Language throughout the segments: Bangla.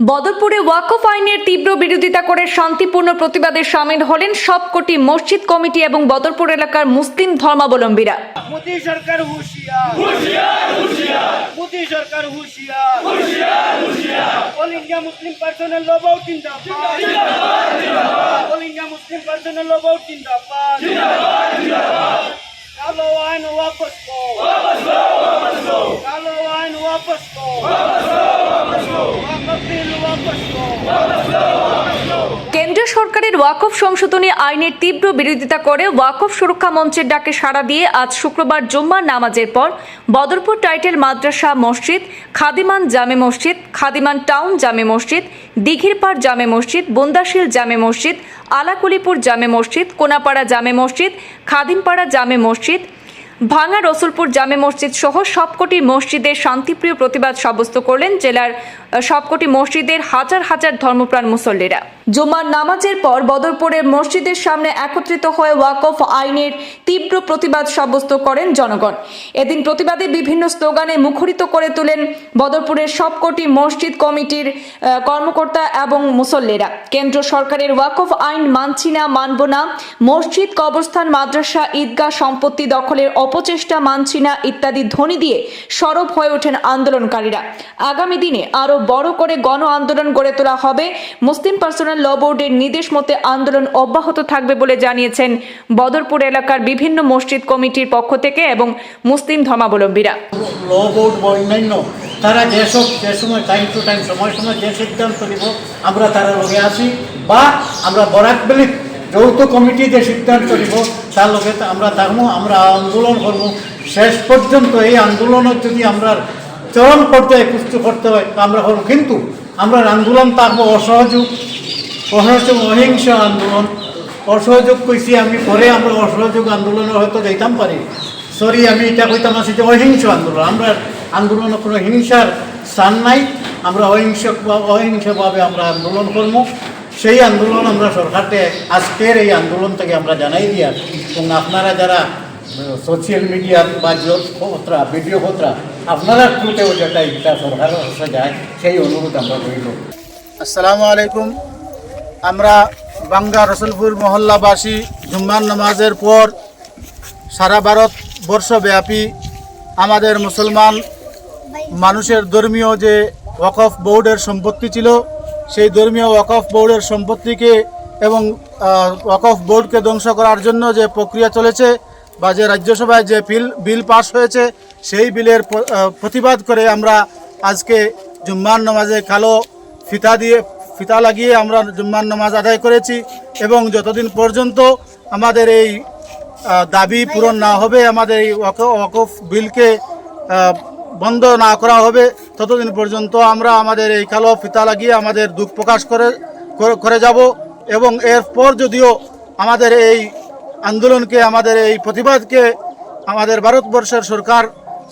বদরপুরে ওয়াকফ আইনের তীব্র বিরোধিতা করে শান্তিপূর্ণ প্রতিবাদে সামিল হলেন সবকটি মসজিদ কমিটি এবং বদরপুর এলাকার মুসলিম ধর্মাবলম্বীরা। সরকার সরকার কেন্দ্রীয় সরকারের ওয়াকফ সংশোধনী আইনের তীব্র বিরোধিতা করে ওয়াকফ সুরক্ষা মঞ্চের ডাকে সাড়া দিয়ে আজ শুক্রবার জুম্মার নামাজের পর বদরপুর টাইটেল মাদ্রাসা মসজিদ, খাদিমান জামে মসজিদ, খাদিমান টাউন জামে মসজিদ, দিঘিরপাড় জামে মসজিদ, বন্দাশিল জামে মসজিদ, আলাকুলিপুর জামে মসজিদ, কোনাপাড়া জামে মসজিদ, খাদিমপাড়া জামে মসজিদ ভাঙা রসুলপুর জামে মসজিদ সহ সবকটি মসজিদের শান্তিপ্রিয় প্রতিবাদ সাব্যস্ত করলেন জেলার সবকটি মসজিদের হাজার হাজার ধর্মপ্রাণ মুসল্লিরা। জুমার নামাজের পর বদরপুরের মসজিদের সামনে একত্রিত হয়ে ওয়াকফ আইনের তীব্র প্রতিবাদ সাব্যস্ত করেন জনগণ। এদিন প্রতিবাদে বিভিন্ন স্লোগানে মুখরিত করে তোলেন বদরপুরের সবকটি মসজিদ কমিটির কর্মকর্তা এবং মুসল্লিরা। কেন্দ্র সরকারের ওয়াকফ আইন মানছি না, মানব না, মসজিদ, কবরস্থান, মাদ্রাসা, ঈদগাহ, সম্পত্তি দখলের অপচেষ্টা মানছি না ইত্যাদি ধ্বনি দিয়ে সরব হয়ে ওঠেন আন্দোলনকারীরা। আগামী দিনে আরও বড় করে গণ আন্দোলন গড়ে তোলা হবে। মুসলিম পার্সোনাল ল বোর্ডের নির্দেশ মতে আন্দোলন অব্যাহত থাকবে বলে জানিয়েছেন বদরপুর এলাকার বিভিন্ন মসজিদ কমিটির পক্ষ থেকে এবং মুসলিম ধর্মাবলম্বীরা। অন্যান্য, তারা যেসব যে সময় টাইম টু টাইম সময় সময় যে সিদ্ধান্ত নিব, আমরা তারা লগে আসি বা আমরা বরাক বেলি যৌথ কমিটি যে সিদ্ধান্ত নিব, তার লগে আমরা থাকব, আমরা আন্দোলন করব। শেষ পর্যন্ত এই আন্দোলনের যদি আমরা চরম পর্যায়ে পুষ্ট করতে হয় আমরা করব কিন্তু আমরা আন্দোলন থাকব অসহযোগ অসহযোগ অহিংস আন্দোলন। অসহযোগ কইছি আমি, পরে আমরা অসহযোগ আন্দোলনে হয়তো যাইতাম পারি। সরি আমি এটা কইতাম আছি যে অহিংস আন্দোলন। আমরা আন্দোলনে কোনো হিংসার স্থান নাই। আমরা অহিংস, অহিংসভাবে আমরা আন্দোলন করব। সেই আন্দোলন আমরা সরকারকে আজকের এই আন্দোলন থেকে আমরা জানাই দিয়া, এবং আপনারা যারা সোশ্যাল মিডিয়া বা পত্রা ভিডিও পত্রা আপনারা থ্রুতেও যেটা ইচ্ছা সরকারের যায় সেই অনুরোধ আমরা করিব। আসসালামু আলাইকুম। আমরা বাঙ্গা রসুলপুর মহল্লাবাসী জুম্মান নামাজের পর সারা ভারত বর্ষব্যাপী আমাদের মুসলমান মানুষের ধর্মীয় যে ওয়াকফ বোর্ডের সম্পত্তি ছিল, সেই ধর্মীয় ওয়াকফ বোর্ডের সম্পত্তিকে এবং ওয়াকফ বোর্ডকে ধ্বংস করার জন্য যে প্রক্রিয়া চলেছে বা যে রাজ্যসভায় যে বিল বিল পাশ হয়েছে, সেই বিলের প্রতিবাদ করে আমরা আজকে জুম্মান নামাজে কালো ফিতা দিয়ে, ফিতা লাগিয়ে আমরা জুম্মান নামাজ আদায় করেছি এবং যতদিন পর্যন্ত আমাদের এই দাবি পূরণ না হবে, আমাদের এই ওয়াক- ওয়াকফ বিলকে বন্ধ না করা হবে, ততদিন পর্যন্ত আমরা আমাদের এই কালো ফিতা লাগিয়ে আমাদের দুঃখ প্রকাশ করে- করে যাব এবং এরপর যদিও আমাদের এই আন্দোলনকে, আমাদের এই প্রতিবাদকে আমাদের ভারতবর্ষের সরকার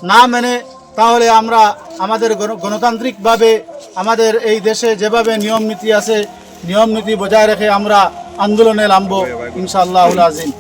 না মেনে, তাহলে আমরা আমাদের গণ- গণতান্ত্রিকভাবে আমাদের এই দেশে যেভাবে নিয়ম নীতি আছে, নিয়ম নীতি বজায় রেখে আমরা আন্দোলনে নামবো ইনশাআল্লাহ আজিম।